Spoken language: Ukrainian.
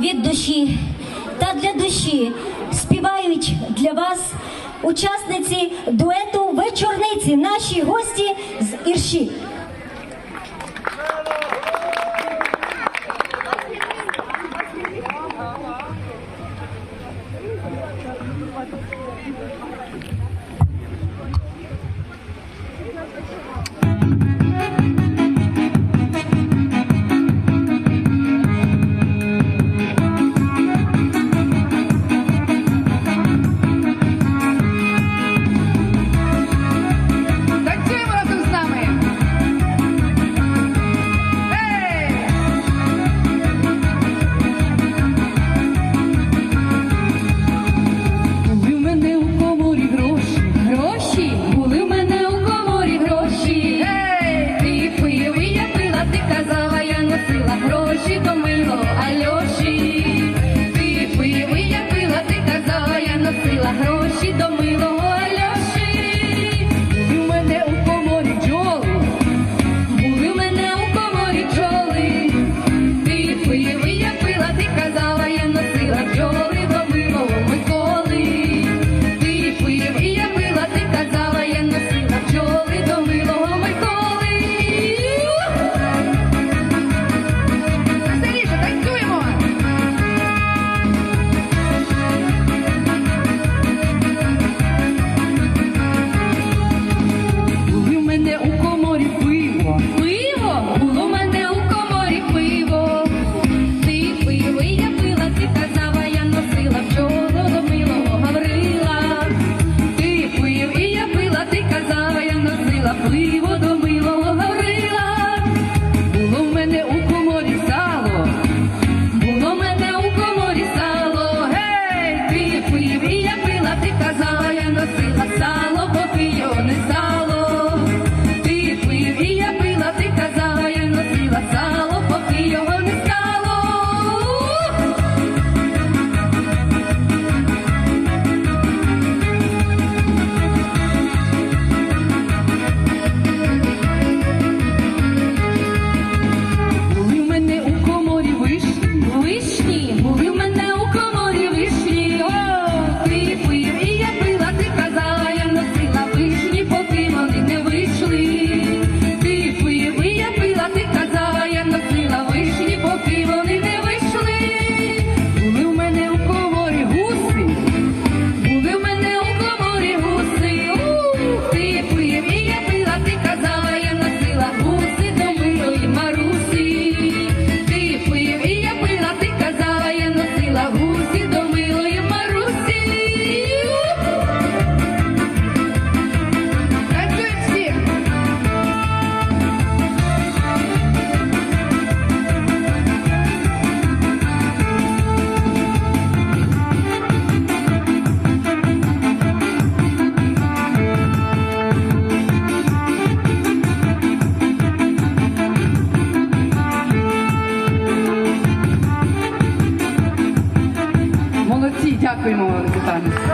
від душі та для душі співають для вас учасниці дуету вечорниці, наші гості з ірші. наші. Дякуємо вам, Віталій.